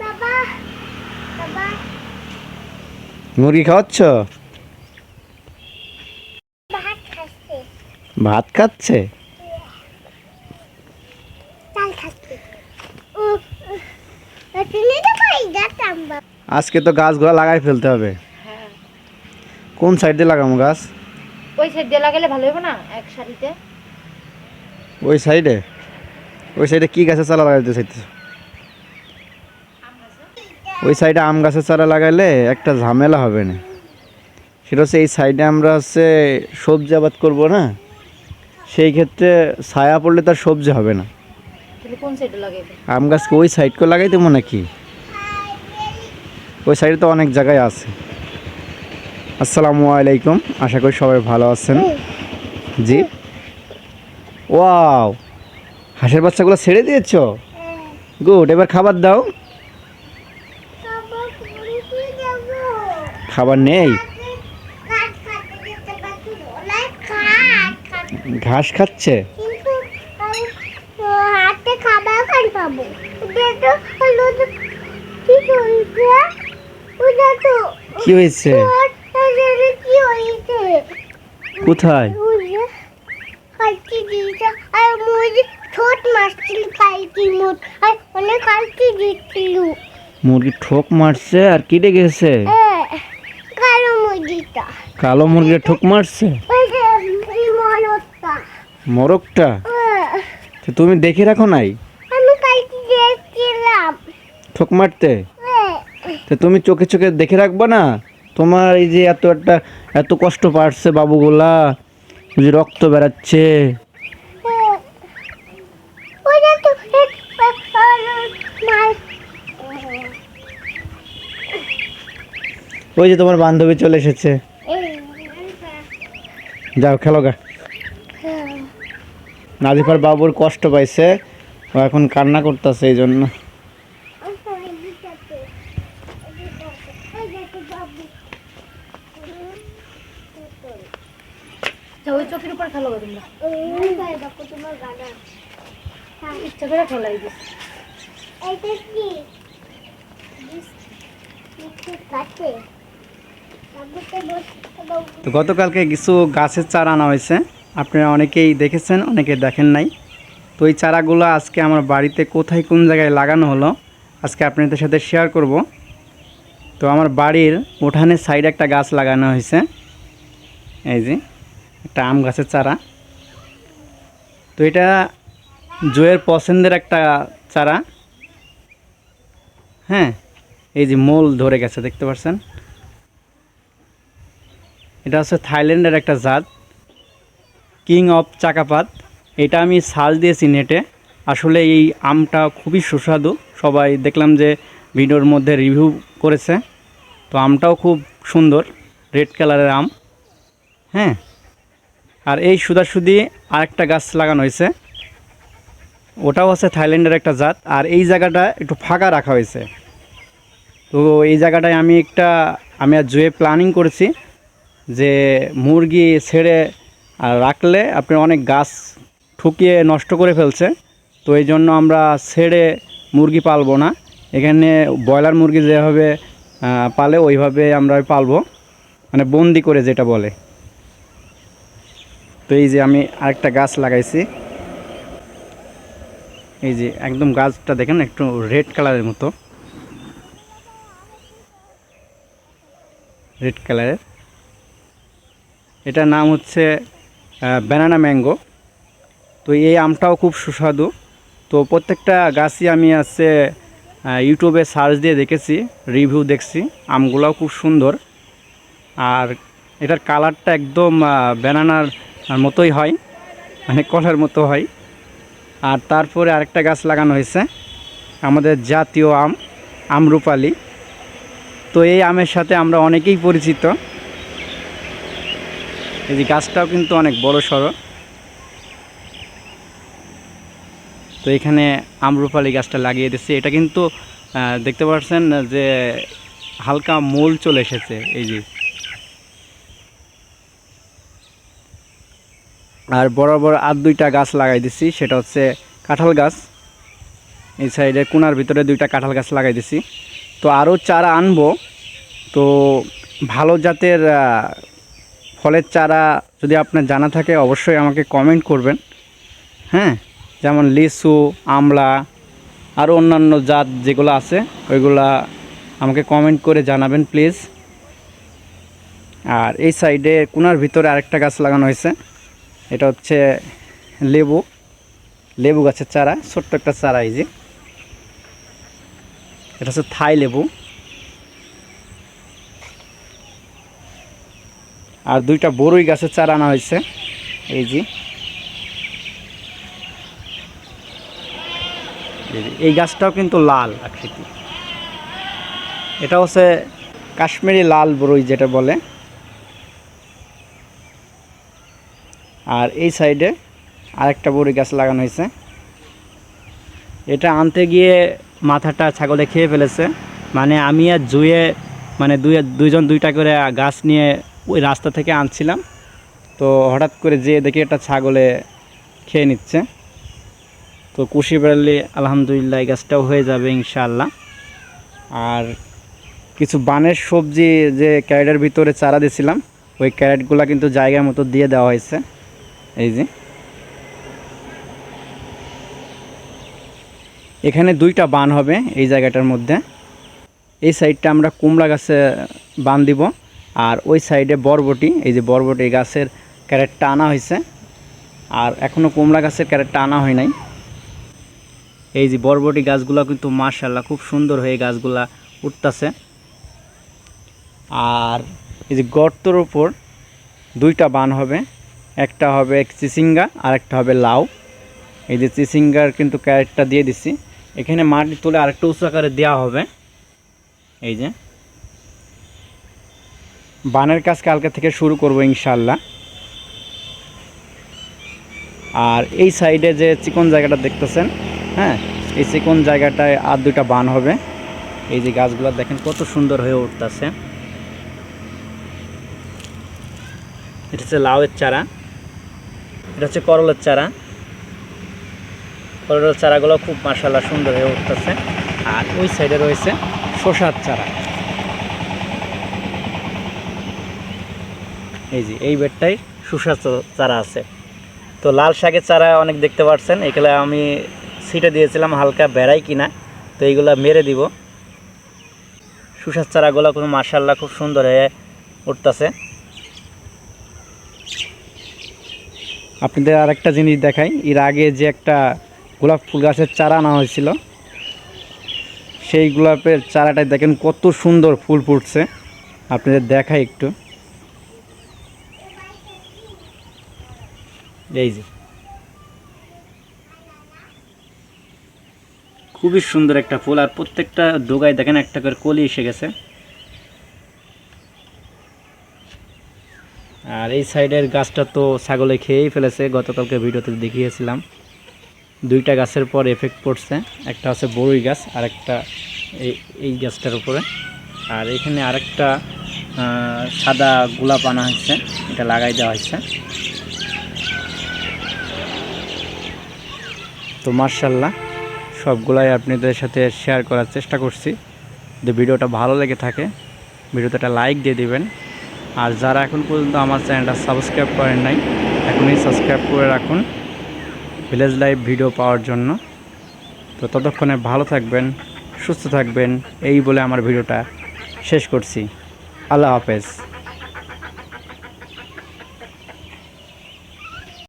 বাবা মুরগি খাওয়াচ্ছ? ভাত খাচ্ছে। চাল আজকে তো গাছগুলো লাগাই ফেলতে হবে। হ্যাঁ। কোন সাইড দিয়ে লাগাবো গাছ? ওই সাইড দিয়ে লাগালে ভালো হবে না? এক সারিতে? ওই সাইডে ওই সাইডে কি গাছের চারা লাগাইতে চাইতেছ? ওই সাইডে আম গাছের চারা লাগাইলে একটা ঝামেলা হবে না। সেটা হচ্ছে এই সাইডে আমরা হচ্ছে সবজি আবাদ করব না সেই ক্ষেত্রে ছায়া পড়লে তার সবজি হবে না। আম গাছকে ওই সাইড করে লাগাই দেবো নাকি? ওই সাইডে তো অনেক জায়গায় আছে। আসসালামু আলাইকুম আশা করি সবাই ভালো আছেন। জি। ওয়াও হাঁসের বাচ্চাগুলো ছেড়ে দিয়েছ? গুড এবার খাবার দাও বাবা পুরী কি যাব খাবার নেই? ঘাস খাচ্ছে? কি হয়েছে? কি কি কোথায়? আর মুরগি ছোট মাছ ছিল কালকে মোট আর অনেক কালকে দিচ্ছিল মুরগি ঠোক মারছে আর গেছে হ্যাঁ কালো মুরগিটা কালো মুরগি ঠোক মারছে? মোরগটা? তো তুমি দেখে রাখো নাই? ঠোক মারতে? তো তুমি চোখে চোখে দেখে রাখবা না? তোমার এই যে এত একটা, এত কষ্ট পাচ্ছে বাবুগুলা যে রক্ত মাছ ওই যে তোমার বান্ধবী চলে এসেছে। যাও খেলো গা। নাজিফার বাবুর কষ্ট পাইছে ও এখন কান্না করতেছে এই জন্য। ওই চোখের উপর খেলো গো তোমরা। ইচ্ছা করে খেলাই দিস এইটা কি? তো গতকালকে কিছু গাছের চারা আনা হয়েছে। আপনারা অনেকেই দেখেছেন, অনেকে দেখেন নাই। তো এই চারাগুলো আজকে আমার বাড়িতে কোথায় কোন জায়গায় লাগানো হলো, আজকে আপনাদের সাথে শেয়ার করব। তো আমার বাড়ির উঠানের সাইডে একটা গাছ লাগানো হয়েছে। এই যে, একটা আম গাছের চারা। তো এটা জয়ের পছন্দের একটা চারা। হ্যাঁ এই যে মোল ধরে গেছে, দেখতে পাচ্ছেন? এটা হচ্ছে থাইল্যান্ডের একটা জাত। কিং অফ চাকাপাত। এটা আমি সাল দিয়েছি নেটে। আসলে এই আমটা খুবই সুস্বাদু। সবাই দেখলাম যে ভিডিওর মধ্যে রিভিউ করেছে। তো আমটাও খুব সুন্দর, রেড কালারের আম। হ্যাঁ। আর এই সুদাসুদি আরেকটা গাছ লাগানো হয়েছে। ওটাও আছে থাইল্যান্ডের একটা জাত। আর এই জায়গাটা একটু ফাঁকা রাখা হয়েছে। তো এই জায়গাটায় আমি একটা, আমি আর জুয়ে প্ল্যানিং করেছি। যে মুরগি ছেড়ে রাখলে আপনি অনেক গাছ ঠুকিয়ে নষ্ট করে ফেলছে। তো এই জন্য আমরা ছেড়ে মুরগি পালবো না। এখানে ব্রয়লার মুরগি যেভাবে পালে ওইভাবে আমরা পালবো। মানে বন্দি করে যেটা বলে। তো এই যে আমি আরেকটা গাছ লাগাইছি। এই যে একদম গাছটা দেখেন একটু রেড কালারের মতো। রেড কালারের। এটার নাম হচ্ছে ব্যানানা ম্যাঙ্গো তো এই আমটাও খুব সুস্বাদু। তো প্রত্যেকটা গাছই আমি আছে ইউটিউবে সার্চ দিয়ে দেখেছি রিভিউ দেখছি। আমগুলোও খুব সুন্দর। আর এটার কালারটা একদম ব্যানানার মতোই হয় মানে কলার মতো হয়। আর তারপরে আরেকটা গাছ লাগানো হয়েছে, আমাদের জাতীয় আম, আমরুপালি। তো এই আমের সাথে আমরা অনেকেই পরিচিত। এই যে গাছটাও কিন্তু অনেক বড় সড়ো। তো এখানে আমরুপালি গাছটা লাগিয়ে দিচ্ছে। এটা কিন্তু দেখতে পাচ্ছেন যে হালকা মোল চলে এসেছে, এই যে। আর বরাবর আর দুইটা গাছ লাগাই দিছি, সেটা হচ্ছে কাঁঠাল গাছ। এই সাইডে কোনার ভিতরে দুইটা কাঁঠাল গাছ লাগাই দিছি। তো আরও চারা আনব। তো ভালো জাতের ফলের চারা যদি আপনার জানা থাকে, অবশ্যই আমাকে কমেন্ট করবেন। হ্যাঁ? যেমন লিচু, আমলা আরও অন্যান্য জাত যেগুলো আছে, ওইগুলা আমাকে কমেন্ট করে জানাবেন প্লিজ আর এই সাইডে কোনার ভিতরে আরেকটা গাছ লাগানো হয়েছে। এটা হচ্ছে লেবু লেবু গাছের চারা, ছোট্ট একটা চারা এই যে। এটা হচ্ছে থাই লেবু। আর দুইটা বড়ই গাছের চারা আনা হয়েছে। এই যে। এই গাছটাও কিন্তু লাল আকৃতি। এটা হচ্ছে কাশ্মীরি লাল বড়ই যেটা বলে। আর এই সাইডে আরেকটা বড়ি গাছ লাগানো হয়েছে। এটা আনতে গিয়ে মাথাটা ছাগলে খেয়ে ফেলেছে। মানে আমি আর জুয়ে মানে দুই দুইজন দুইটা করে গাছ নিয়ে ওই রাস্তা থেকে আনছিলাম। তো হঠাৎ করে যেয়ে দেখি একটা ছাগলে খেয়ে নিচ্ছে। তো কুশি বেড়ালে আলহামদুলিল্লাহ এই গাছটাও হয়ে যাবে ইনশাআল্লাহ। আর কিছু বানের সবজি যে ক্যারেটের ভিতরে চারা দিয়েছিলাম, ওই ক্যারেটগুলো কিন্তু জায়গার মতো দিয়ে দেওয়া হয়েছে। এই যে। এখানে দুইটা বান হবে এই জায়গাটার মধ্যে। এই সাইডটা আমরা কুমড়া গাছে বান দিব। আর ওই সাইডে বরবটি, এই যে বরবটি গাছের ক্যারেটটা আনা হয়েছে। আর এখনও কুমড়া গাছের ক্যারেটটা আনা হয় নাই। এই যে বরবটি গাছগুলো কিন্তু মার্শাল্লাহ খুব সুন্দর হয়ে গাছগুলা উঠতেছে। আর এই যে গর্তর ওপর দুইটা বান হবে, একটা হবে চিচিঙ্গা আর একটা হবে লাউ। এই যে চিচিঙ্গার কিন্তু ক্যারেটটা দিয়ে দিছি। এখানে মাটি তুলে আরেকটা উঁচু আকারে দেওয়া হবে। এই যে বানের কাজ কালকে থেকে শুরু করব ইনশাল্লাহ আর এই সাইডে যে চিকন জায়গাটা দেখতেছেন হ্যাঁ এই চিকন জায়গাটায় আর দুইটা বান হবে। এই যে গাছগুলো দেখেন কত সুন্দর হয়ে উঠতেছে। এটা হচ্ছে লাউয়ের চারা, এটা হচ্ছে করলের চারা। করলের চারাগুলো খুব মাসাল্লাহ সুন্দর হয়ে উঠতেছে। আর ওই সাইডে রয়েছে শসার চারা। এই যে, এই বেডটাই চা- চারা আছে। তো লাল শাকের চারা অনেক দেখতে পাচ্ছেন এগুলো আমি সিটে দিয়েছিলাম হালকা বেড়াই কিনা, তো এইগুলো মেরে দিব। শসার চারাগুলো খুব মাসাল্লাহ খুব সুন্দর হয়ে উঠতেছে। আপনাদের আরেকটা জিনিস দেখাই, এর আগে যে একটা গোলাপ ফুল গাছের চারা আনা হয়েছিল, সেই গোলাপের চারাটায় দেখেন কত সুন্দর ফুল ফুটছে। আপনাদের দেখাই একটু। এই খুবই সুন্দর একটা ফুল, আর প্রত্যেকটা ডোগায় দেখেন একটা করে কলি এসে গেছে। আর এই সাইডের গাছটা তো ছাগলে খেয়েই ফেলেছে, গতকালকে ভিডিওতে দেখিয়েছিলাম। দুইটা গাছের পর এফেক্ট পড়ছে, একটা হচ্ছে বড়ই গাছ, আর একটা এই গাছটার উপরে। আর এখানে আরেকটা সাদা গোলাপ আনা হয়েছে, এটা লাগাই দেওয়া হয়েছে। তো মার্শাল্লাহ সবগুলাই আপনাদের সাথে শেয়ার করার চেষ্টা করছি। যদি ভিডিওটা ভালো লেগে থাকে, ভিডিওতে একটা লাইক দিয়ে দিবেন। আর যারা এখন পর্যন্ত আমার চ্যানেলটা সাবস্ক্রাইব করেন নাই, এখনই সাবস্ক্রাইব করে রাখুন ভিলেজ লাইভ ভিডিও পাওয়ার জন্য। তো ততক্ষণে ভালো থাকবেন, সুস্থ থাকবেন, এই বলে আমার ভিডিওটা শেষ করছি। আল্লাহ হাফেজ।